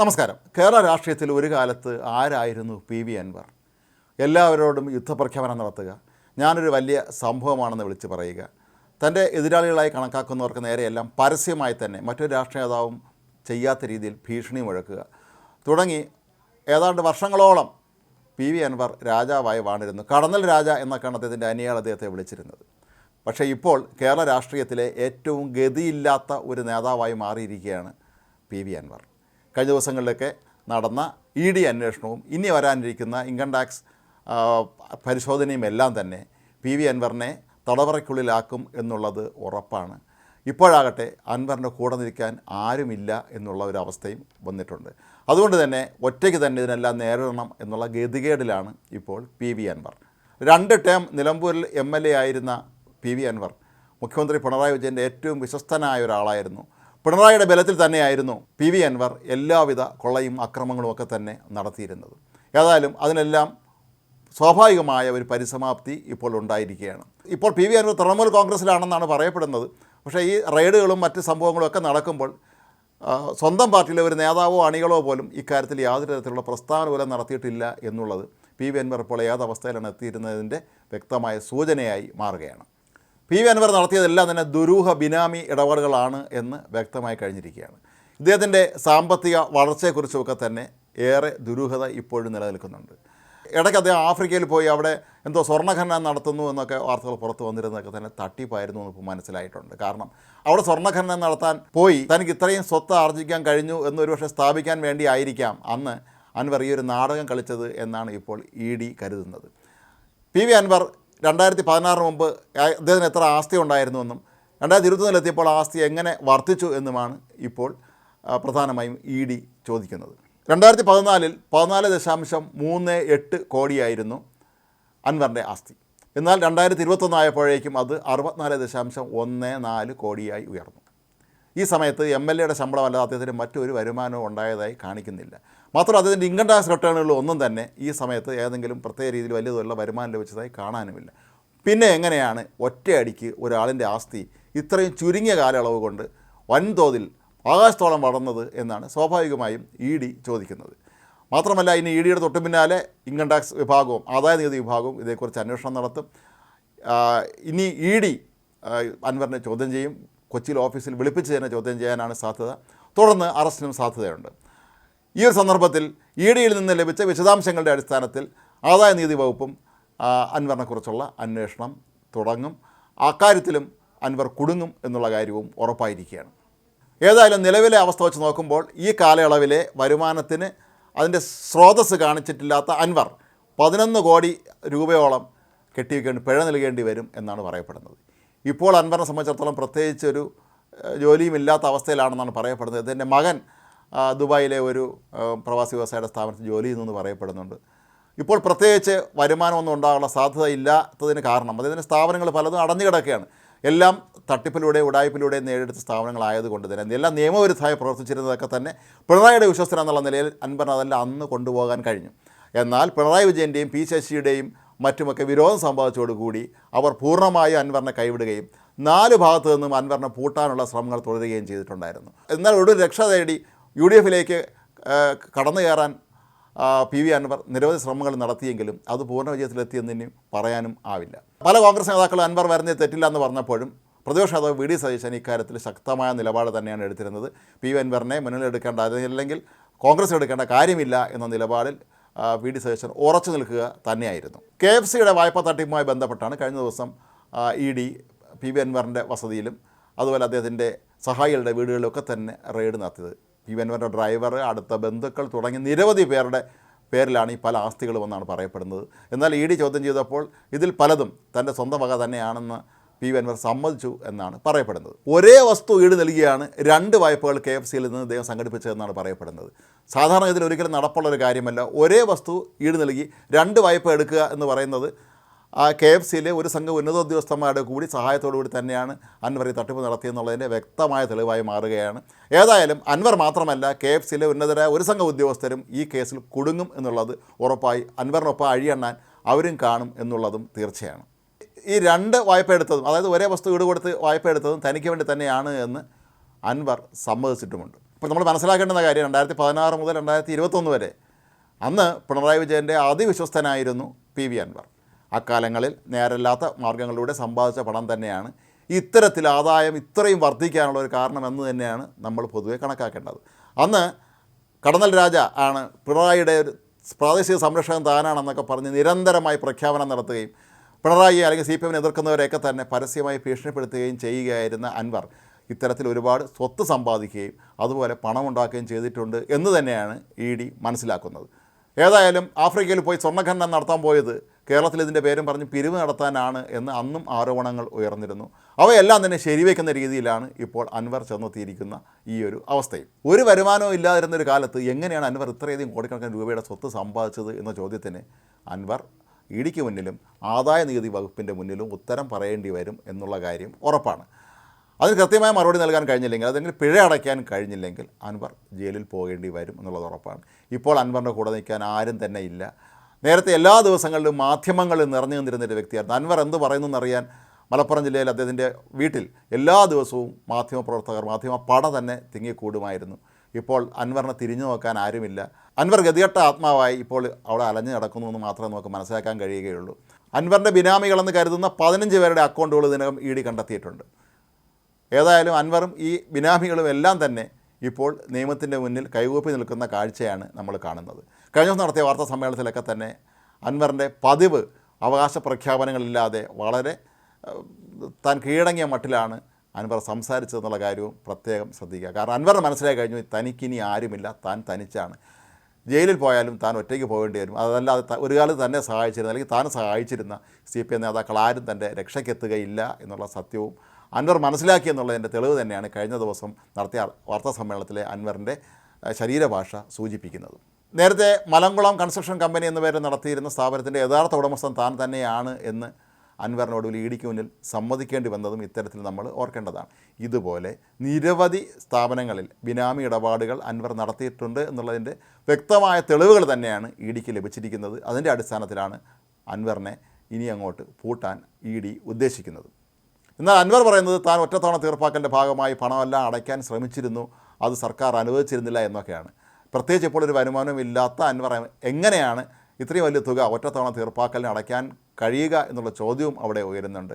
നമസ്കാരം. കേരള രാഷ്ട്രീയത്തിൽ ഒരു കാലത്ത് ആരായിരുന്നു പി വി അൻവർ? എല്ലാവരോടും യുദ്ധപ്രഖ്യാപനം നടത്തുക ഞാനൊരു വലിയ സംഭവമാണെന്ന് വിളിച്ച് പറയുക തന്റെ എതിരാളികളായി കണക്കാക്കുന്നവർക്ക് നേരെയെല്ലാം പരസ്യമായി തന്നെ മറ്റൊരു രാഷ്ട്രീയ നേതാവും ചെയ്യാത്ത രീതിയിൽ ഭീഷണി മുഴക്കുക തുടങ്ങി ഏതാണ്ട് വർഷങ്ങളോളം പി വി അൻവർ രാജാവായി വാണിരുന്നു. കടന്നൽ രാജ എന്നൊക്കെയാണ് അദ്ദേഹത്തിന്റെ അനിയാൾ അദ്ദേഹത്തെ വിളിച്ചിരുന്നത്. പക്ഷേ ഇപ്പോൾ കേരള രാഷ്ട്രീയത്തിലെ ഏറ്റവും ഗതിയില്ലാത്ത ഒരു നേതാവായി മാറിയിരിക്കുകയാണ് പി വി അൻവർ. കഴിഞ്ഞ ദിവസങ്ങളിലൊക്കെ നടന്ന ഇ ഡി അന്വേഷണവും ഇനി വരാനിരിക്കുന്ന ഇൻകം ടാക്സ് പരിശോധനയും എല്ലാം തന്നെ പി വി അൻവറിനെ തടവറയ്ക്കുള്ളിലാക്കും എന്നുള്ളത് ഉറപ്പാണ്. ഇപ്പോഴാകട്ടെ അൻവറിന്റെ കൂടെ നിൽക്കാൻ ആരുമില്ല എന്നുള്ള ഒരു അവസ്ഥയും വന്നിട്ടുണ്ട്. അതുകൊണ്ട് തന്നെ ഒറ്റയ്ക്ക് തന്നെ ഇതിനെല്ലാം നേരിടണം എന്നുള്ള ഗതികേടിലാണ് ഇപ്പോൾ പി വി അൻവർ. രണ്ട് ടേം നിലമ്പൂരിൽ എം എൽ എ ആയിരുന്ന പി വി അൻവർ മുഖ്യമന്ത്രി പിണറായി വിജയന്റെ ഏറ്റവും വിശ്വസ്തനായ ഒരാളായിരുന്നു. പിണറായിയുടെ ബലത്തിൽ തന്നെയായിരുന്നു പി വി അൻവർ എല്ലാവിധ കൊള്ളയും അക്രമങ്ങളും ഒക്കെ തന്നെ നടത്തിയിരുന്നത്. ഏതായാലും അതിനെല്ലാം സ്വാഭാവികമായ ഒരു പരിസമാപ്തി ഇപ്പോൾ ഉണ്ടായിരിക്കുകയാണ്. ഇപ്പോൾ പി വി അൻവർ തൃണമൂൽ കോൺഗ്രസ്സിലാണെന്നാണ് പറയപ്പെടുന്നത്. പക്ഷേ ഈ റെയ്ഡുകളും മറ്റ് സംഭവങ്ങളും ഒക്കെ നടക്കുമ്പോൾ സ്വന്തം പാർട്ടിയിലെ ഒരു നേതാവോ അണികളോ പോലും ഇക്കാര്യത്തിൽ യാതൊരു തരത്തിലുള്ള പ്രസ്താവന പോലും നടത്തിയിട്ടില്ല എന്നുള്ളത് പി വി അൻവർ ഇപ്പോൾ ഏതവസ്ഥയിലാണ് എത്തിയിരുന്നതിന്റെ വ്യക്തമായ സൂചനയായി മാറുകയാണ്. പി വി അൻവർ നടത്തിയതെല്ലാം തന്നെ ദുരൂഹ ബിനാമി ഇടപാടുകളാണ് എന്ന് വ്യക്തമായി കഴിഞ്ഞിരിക്കുകയാണ്. ഇദ്ദേഹത്തിന്റെ സാമ്പത്തിക വളർച്ചയെക്കുറിച്ചുമൊക്കെ തന്നെ ഏറെ ദുരൂഹത ഇപ്പോഴും നിലനിൽക്കുന്നുണ്ട്. ഇടയ്ക്ക് അദ്ദേഹം ആഫ്രിക്കയിൽ പോയി അവിടെ എന്തോ സ്വർണഖനനം നടത്തുന്നു എന്നൊക്കെ വാർത്തകൾ പുറത്തു വന്നിരുന്നതൊക്കെ തന്നെ തട്ടിപ്പായിരുന്നു എന്ന് ഇപ്പോൾ മനസ്സിലായിട്ടുണ്ട്. കാരണം അവിടെ സ്വർണഖനനം നടത്താൻ പോയി തനിക്ക് ഇത്രയും സ്വത്ത് ആർജിക്കാൻ കഴിഞ്ഞു എന്നൊരു പക്ഷേ സ്ഥാപിക്കാൻ വേണ്ടി ആയിരിക്കാം അന്ന് അൻവർ ഈ ഒരു നാടകം കളിച്ചത് എന്നാണ് ഇപ്പോൾ ഇ ഡി കരുതുന്നത്. പി വി അൻവർ രണ്ടായിരത്തി പതിനാറിന് മുമ്പ് അദ്ദേഹത്തിന് എത്ര ആസ്തി ഉണ്ടായിരുന്നുവെന്നും രണ്ടായിരത്തി ഇരുപത്തൊന്നിലെത്തിയപ്പോൾ ആസ്തി എങ്ങനെ വർദ്ധിച്ചു എന്നുമാണ് ഇപ്പോൾ പ്രധാനമായും ഇ ഡി ചോദിക്കുന്നത്. രണ്ടായിരത്തി പതിനാലിൽ പതിനാല് ദശാംശം മൂന്ന് എട്ട് കോടിയായിരുന്നു അൻവറിന്റെ ആസ്തി. എന്നാൽ രണ്ടായിരത്തി ഇരുപത്തൊന്നായപ്പോഴേക്കും അത് അറുപത്തിനാല് ദശാംശം ഒന്ന് നാല് കോടിയായി ഉയർന്നു. ഈ സമയത്ത് എം എൽ എയുടെ ശമ്പളമല്ലാതെ അദ്ദേഹത്തിന് മറ്റൊരു വരുമാനവും ഉണ്ടായതായി കാണിക്കുന്നില്ല. മാത്രമല്ല അതിന്റെ ഇൻകം ടാക്സ് റിട്ടേണുകളിൽ ഒന്നും തന്നെ ഈ സമയത്ത് ഏതെങ്കിലും പ്രത്യേക രീതിയിൽ വലിയ തോതിലുള്ള വരുമാനം ലഭിച്ചതായി കാണാനുമില്ല. പിന്നെ എങ്ങനെയാണ് ഒറ്റയടിക്ക് ഒരാളിന്റെ ആസ്തി ഇത്രയും ചുരുങ്ങിയ കാലയളവ് കൊണ്ട് വൻതോതിൽ ആകാശത്തോളം വളർന്നത് എന്നാണ് സ്വാഭാവികമായും ഇ ഡി ചോദിക്കുന്നത്. മാത്രമല്ല ഇനി ഇ ഡിയുടെ തൊട്ടു പിന്നാലെ ഇൻകം ടാക്സ് വിഭാഗവും ആദായ നികുതി വിഭാഗവും ഇതേക്കുറിച്ച് അന്വേഷണം നടത്തും. ഇനി ഇ ഡി അൻവറിനെ ചോദ്യം ചെയ്യും. കൊച്ചിയിൽ ഓഫീസിൽ വിളിപ്പിച്ച് തന്നെ ചോദ്യം ചെയ്യാനാണ് സാധ്യത. തുടർന്ന് അറസ്റ്റിനും സാധ്യതയുണ്ട്. ഈ ഒരു സന്ദർഭത്തിൽ ഇ ഡിയിൽ നിന്ന് ലഭിച്ച വിശദാംശങ്ങളുടെ അടിസ്ഥാനത്തിൽ ആദായ നീതി വകുപ്പും അൻവറിനെക്കുറിച്ചുള്ള അന്വേഷണം തുടങ്ങും. അക്കാര്യത്തിലും അൻവർ കുടുങ്ങും എന്നുള്ള കാര്യവും ഉറപ്പായിരിക്കുകയാണ്. ഏതായാലും നിലവിലെ അവസ്ഥ വെച്ച് നോക്കുമ്പോൾ ഈ കാലയളവിലെ വരുമാനത്തിന് അതിന്റെ സ്രോതസ്സ് കാണിച്ചിട്ടില്ലാത്ത അൻവർ പതിനൊന്ന് കോടി രൂപയോളം കെട്ടിവെക്കേണ്ടി പിഴ നൽകേണ്ടി വരും എന്നാണ് പറയപ്പെടുന്നത്. ഇപ്പോൾ അൻവറിനെ സംബന്ധിച്ചിടത്തോളം പ്രത്യേകിച്ച് ഒരു ഏഹ്, ജോലിയും ഇല്ലാത്ത അവസ്ഥയിലാണെന്നാണ് പറയപ്പെടുന്നത്. ഇതിന്റെ മകൻ ദുബായിലെ ഒരു പ്രവാസി വ്യവസായയുടെ സ്ഥാപനത്തിൽ ജോലി ചെയ്യുന്നു എന്ന് പറയപ്പെടുന്നുണ്ട്. ഇപ്പോൾ പ്രത്യേകിച്ച് വരുമാനമൊന്നും ഉണ്ടാകാനുള്ള സാധ്യത ഇല്ലാത്തതിന് കാരണം അതായത് സ്ഥാപനങ്ങൾ പലതും അടഞ്ഞു കിടക്കുകയാണ്. എല്ലാം തട്ടിപ്പിലൂടെ ഉടായ്പിലൂടെ നേടിയെടുത്ത സ്ഥാപനങ്ങളായതുകൊണ്ട് തന്നെ എല്ലാം നിയമവിരുദ്ധമായി പ്രവർത്തിച്ചിരുന്നതൊക്കെ തന്നെ പിണറായിയുടെ വിശ്വസനം എന്നുള്ള നിലയിൽ അതെല്ലാം അന്ന് കൊണ്ടുപോകാൻ കഴിഞ്ഞു. എന്നാൽ പിണറായി വിജയന്റെയും പി ശശിയുടെയും മറ്റുമൊക്കെ വിരോധം സംഭവിച്ചതോടുകൂടി അവർ പൂർണമായും അൻവറിനെ കൈവിടുകയും നാല് ഭാഗത്തു നിന്നും അൻവറിനെ പൂട്ടാനുള്ള ശ്രമങ്ങൾ തുടരുകയും ചെയ്തിട്ടുണ്ടായിരുന്നു. എന്നാൽ ഒടുവിൽ രക്ഷ തേടി യു ഡി എഫിലേക്ക് കടന്നു കയറാൻ പി വി അൻവർ നിരവധി ശ്രമങ്ങൾ നടത്തിയെങ്കിലും അത് പൂർണ വിജയത്തിലെത്തിയെന്നിനും പറയാനും ആവില്ല. പല കോൺഗ്രസ് നേതാക്കളും അൻവർ വരുന്നത് തെറ്റില്ല എന്ന് പറഞ്ഞപ്പോഴും പ്രതിപക്ഷ നേതാവ് വി ഡി സതീശൻ ഇക്കാര്യത്തിൽ ശക്തമായ നിലപാട് തന്നെയാണ് എടുത്തിരുന്നത്. പി വി അൻവറിനെ മുന്നിലെടുക്കേണ്ട അല്ലെങ്കിൽ കോൺഗ്രസ് എടുക്കേണ്ട കാര്യമില്ല എന്ന നിലപാടിൽ വി ഡി സതീശൻ ഉറച്ചു നിൽക്കുക തന്നെയായിരുന്നു. കെ എഫ് സിയുടെ വായ്പാ തട്ടിപ്പുമായി ബന്ധപ്പെട്ടാണ് കഴിഞ്ഞ ദിവസം ഇ ഡി പി വി അൻവറിന്റെ വസതിയിലും അതുപോലെ അദ്ദേഹത്തിന്റെ സഹായികളുടെ വീടുകളിലൊക്കെ തന്നെ റെയ്ഡ് നടത്തിയത്. അവരുടെ ഡ്രൈവർ അടുത്ത ബന്ധുക്കൾ തുടങ്ങി നിരവധി പേരുടെ പേരിലാണ് ഈ പല ആസ്തികളും എന്നാണ് പറയപ്പെടുന്നത്. എന്നാൽ ഇ ഡി ചോദ്യം ചെയ്തപ്പോൾ ഇതിൽ പലതും തന്റെ സ്വന്തം വക തന്നെയാണെന്ന് പി വി അൻവർ സമ്മതിച്ചു എന്നാണ് പറയപ്പെടുന്നത്. ഒരേ വസ്തു ഈട് നൽകിയാണ് രണ്ട് വായ്പകൾ കെ എഫ് സിയിൽ നിന്ന് ഇദ്ദേഹം സംഘടിപ്പിച്ചതെന്നാണ് പറയപ്പെടുന്നത്. സാധാരണ ഇതിൽ ഒരിക്കലും നടപ്പുള്ള ഒരു കാര്യമല്ല. ഒരേ വസ്തു ഈട് നൽകി രണ്ട് വായ്പ എടുക്കുക എന്ന് പറയുന്നത് ആ കെ എഫ് സിയിലെ ഒരു സംഘം ഉന്നതോദ്യോഗസ്ഥന്മാരുടെ കൂടി സഹായത്തോടു കൂടി തന്നെയാണ് അൻവർ ഈ തട്ടിപ്പ് നടത്തിയെന്നുള്ളതിന്റെ വ്യക്തമായ തെളിവായി മാറുകയാണ്. ഏതായാലും അൻവർ മാത്രമല്ല കെ എഫ് സിയിലെ ഉന്നതരായ ഒരു സംഘ ഉദ്യോഗസ്ഥരും ഈ കേസിൽ കുടുങ്ങും എന്നുള്ളത് ഉറപ്പായി അൻവറിനൊപ്പം അഴിയെണ്ണാൻ അവരും കാണും എന്നുള്ളതും തീർച്ചയാണ്. ഈ രണ്ട് വായ്പ എടുത്തതും അതായത് ഒരേ വസ്തു ഈട് കൊടുത്ത് വായ്പ എടുത്തതും തനിക്ക് വേണ്ടി തന്നെയാണ് എന്ന് അൻവർ സമ്മതിച്ചിട്ടുമുണ്ട്. ഇപ്പോൾ നമ്മൾ മനസ്സിലാക്കേണ്ടുന്ന കാര്യം രണ്ടായിരത്തി പതിനാറ് മുതൽ രണ്ടായിരത്തി ഇരുപത്തൊന്ന് വരെ അന്ന് പിണറായി വിജയന്റെ അതിവിശ്വസ്തനായിരുന്നു പി വി അൻവർ. അക്കാലങ്ങളിൽ നേരല്ലാത്ത മാർഗങ്ങളിലൂടെ സമ്പാദിച്ച പണം തന്നെയാണ്. ഇത്തരത്തിൽ ആദായം ഇത്രയും വർദ്ധിക്കാനുള്ള ഒരു കാരണം എന്ന് തന്നെയാണ് നമ്മൾ പൊതുവെ കണക്കാക്കേണ്ടത്. അന്ന് കടന്നൽ രാജ ആണ് പിണറായിയുടെ ഒരു പ്രാദേശിക സംരക്ഷകൻ താനാണെന്നൊക്കെ പറഞ്ഞ് നിരന്തരമായി പ്രഖ്യാപനം നടത്തുകയും പിണറായി അല്ലെങ്കിൽ സി പി എമ്മിനെ എതിർക്കുന്നവരെയൊക്കെ തന്നെ പരസ്യമായി ഭീഷണിപ്പെടുത്തുകയും ചെയ്യുകയായിരുന്ന അൻവർ ഇത്തരത്തിൽ ഒരുപാട് സ്വത്ത് സമ്പാദിക്കുകയും അതുപോലെ പണം ഉണ്ടാക്കുകയും ചെയ്തിട്ടുണ്ട് എന്ന് തന്നെയാണ് ഇ ഡി മനസ്സിലാക്കുന്നത്. ഏതായാലും ആഫ്രിക്കയിൽ പോയി സ്വർണഖനനം നടത്താൻ പോയത് കേരളത്തിൽ ഇതിന്റെ പേരും പറഞ്ഞ് പിരിവ് നടത്താനാണ് എന്ന് അന്നും ആരോപണങ്ങൾ ഉയർന്നിരുന്നു. അവയെല്ലാം തന്നെ ശരിവെക്കുന്ന രീതിയിലാണ് ഇപ്പോൾ അൻവർ ചെന്നെത്തിയിരിക്കുന്ന ഈ ഒരു അവസ്ഥയും. ഒരു വരുമാനവും ഇല്ലാതിരുന്നൊരു കാലത്ത് എങ്ങനെയാണ് അൻവർ ഇത്രയധികം കോടിക്കണക്കിന് രൂപയുടെ സ്വത്ത് സമ്പാദിച്ചത് എന്ന ചോദ്യത്തിന് അൻവർ ഇടിക്ക് മുന്നിലും ആദായ നികുതി വകുപ്പിന്റെ മുന്നിലും ഉത്തരം പറയേണ്ടി വരും എന്നുള്ള കാര്യം ഉറപ്പാണ്. അതിന് കൃത്യമായ മറുപടി നൽകാൻ കഴിഞ്ഞില്ലെങ്കിൽ അതെങ്കിൽ പിഴ അടയ്ക്കാൻ കഴിഞ്ഞില്ലെങ്കിൽ അൻവർ ജയിലിൽ പോകേണ്ടി വരും എന്നുള്ളത് ഉറപ്പാണ്. ഇപ്പോൾ അൻവറിന്റെ കൂടെ നിൽക്കാൻ ആരും തന്നെ ഇല്ല. നേരത്തെ എല്ലാ ദിവസങ്ങളിലും മാധ്യമങ്ങൾ നിറഞ്ഞു നിന്നിരുന്ന ഒരു വ്യക്തിയായിരുന്നു. അൻവർ എന്ത് പറയുന്നു എന്നറിയാൻ മലപ്പുറം ജില്ലയിൽ അദ്ദേഹത്തിന്റെ വീട്ടിൽ എല്ലാ ദിവസവും മാധ്യമപ്രവർത്തകർ മാധ്യമ പട തന്നെ തിങ്ങിക്കൂടുമായിരുന്നു. ഇപ്പോൾ അൻവറിനെ തിരിഞ്ഞു നോക്കാൻ ആരുമില്ല. അൻവർ ഗതികെട്ട ആത്മാവായി ഇപ്പോൾ അവിടെ അലഞ്ഞു നടക്കുന്നു എന്ന് മാത്രമേ നമുക്ക് മനസ്സിലാക്കാൻ കഴിയുകയുള്ളൂ. അൻവറിന്റെ ബിനാമികളെന്ന് കരുതുന്ന പതിനഞ്ച് പേരുടെ അക്കൗണ്ടുകൾ ഇതിനകം ഇ ഡി കണ്ടെത്തിയിട്ടുണ്ട്. ഏതായാലും അൻവറും ഈ ബിനാമികളും എല്ലാം തന്നെ ഇപ്പോൾ നിയമത്തിന്റെ മുന്നിൽ കൈകൂപ്പി നിൽക്കുന്ന കാഴ്ചയാണ് നമ്മൾ കാണുന്നത്. കഴിഞ്ഞ ദിവസം നടത്തിയ വാർത്താ സമ്മേളനത്തിലൊക്കെ തന്നെ അൻവറിന്റെ പതിവ് അവകാശ പ്രഖ്യാപനങ്ങളില്ലാതെ വളരെ താൻ കീഴടങ്ങിയ മട്ടിലാണ് അൻവർ സംസാരിച്ചതെന്നുള്ള കാര്യവും പ്രത്യേകം ശ്രദ്ധിക്കുക. കാരണം അൻവറിന് മനസ്സിലായി കഴിഞ്ഞു തനിക്കിനി ആരുമില്ല താൻ തനിച്ചാണ്. ജയിലിൽ പോയാലും താൻ ഒറ്റയ്ക്ക് പോകേണ്ടി വരും. അതല്ലാതെ ഒരു കാലത്ത് തന്നെ സഹായിച്ചിരുന്ന അല്ലെങ്കിൽ താൻ സഹായിച്ചിരുന്ന സി പി എം നേതാക്കൾ ആരും തന്റെ രക്ഷയ്ക്കെത്തുകയില്ല എന്നുള്ള സത്യവും അൻവർ മനസ്സിലാക്കി എന്നുള്ളതിന്റെ തെളിവ് തന്നെയാണ് കഴിഞ്ഞ ദിവസം നടത്തിയ വാർത്താ സമ്മേളനത്തിലെ അൻവറിന്റെ ശരീരഭാഷ സൂചിപ്പിക്കുന്നത്. നേരത്തെ മലങ്കുളം കൺസ്ട്രക്ഷൻ കമ്പനി എന്ന പേരിൽ നടത്തിയിരുന്ന സ്ഥാപനത്തിന്റെ യഥാർത്ഥ ഉടമസ്ഥൻ താൻ തന്നെയാണ് എന്ന് അൻവറിനോട് ഒരു ഇടിക്ക് മുന്നിൽ സമ്മതിക്കേണ്ടി വന്നതും ഇത്തരത്തിൽ നമ്മൾ ഓർക്കേണ്ടതാണ്. ഇതുപോലെ നിരവധി സ്ഥാപനങ്ങളിൽ ബിനാമി ഇടപാടുകൾ അൻവർ നടത്തിയിട്ടുണ്ട് എന്നുള്ളതിന്റെ വ്യക്തമായ തെളിവുകൾ തന്നെയാണ് ഇ ഡിക്ക് ലഭിച്ചിരിക്കുന്നത്. അതിന്റെ അടിസ്ഥാനത്തിലാണ് അൻവറിനെ ഇനി അങ്ങോട്ട് പൂട്ടാൻ ഇ ഡി ഉദ്ദേശിക്കുന്നത്. എന്നാൽ അൻവർ പറയുന്നത് താൻ ഒറ്റത്തവണ തീർപ്പാക്കലിന്റെ ഭാഗമായി പണമെല്ലാം അടയ്ക്കാൻ ശ്രമിച്ചിരുന്നു. അത് സർക്കാർ അനുവദിച്ചിരുന്നില്ല എന്നൊക്കെയാണ്. പ്രത്യേകിച്ച് ഇപ്പോൾ ഒരു വരുമാനവും ഇല്ലാത്ത അൻവർ എങ്ങനെയാണ് ഇത്രയും വലിയ തുക ഒറ്റത്തവണ തീർപ്പാക്കലിന് അടയ്ക്കാൻ കഴിയുക എന്നുള്ള ചോദ്യവും അവിടെ ഉയരുന്നുണ്ട്.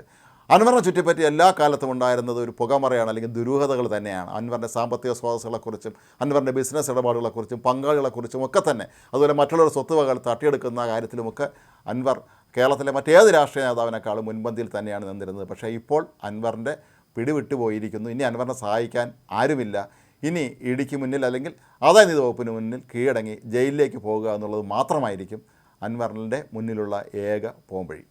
അൻവറിനെ ചുറ്റിപ്പറ്റി എല്ലാ കാലത്തും ഉണ്ടായിരുന്നത് ഒരു പുകമറയാണ് അല്ലെങ്കിൽ ദുരൂഹതകൾ തന്നെയാണ്. അൻവറിന്റെ സാമ്പത്തിക സ്രോതസ്സുകളെക്കുറിച്ചും അൻവറിന്റെ ബിസിനസ് ഇടപാടുകളെക്കുറിച്ചും പങ്കാളികളെക്കുറിച്ചും ഒക്കെ തന്നെ അതുപോലെ മറ്റുള്ളവരുടെ മറ്റുള്ളവർ സ്വത്തുവകൾ തട്ടിയെടുക്കുന്ന കാര്യത്തിലുമൊക്കെ അൻവർ കേരളത്തിലെ മറ്റേത് രാഷ്ട്രീയ നേതാവിനേക്കാളും മുൻപന്തിയിൽ തന്നെയാണ് നിന്നിരുന്നത്. പക്ഷേ ഇപ്പോൾ അൻവറിന്റെ പിടിവിട്ടു പോയിരിക്കുന്നു. ഇനി അൻവറിനെ സഹായിക്കാൻ ആരുമില്ല. ഇനി ഇടിക്ക് മുന്നിൽ അല്ലെങ്കിൽ ആദായ നീതി വകുപ്പിന് മുന്നിൽ കീഴടങ്ങി ജയിലിലേക്ക് പോകുക എന്നുള്ളത് മാത്രമായിരിക്കും അൻവറിന്റെ മുന്നിലുള്ള ഏക പോംവഴി.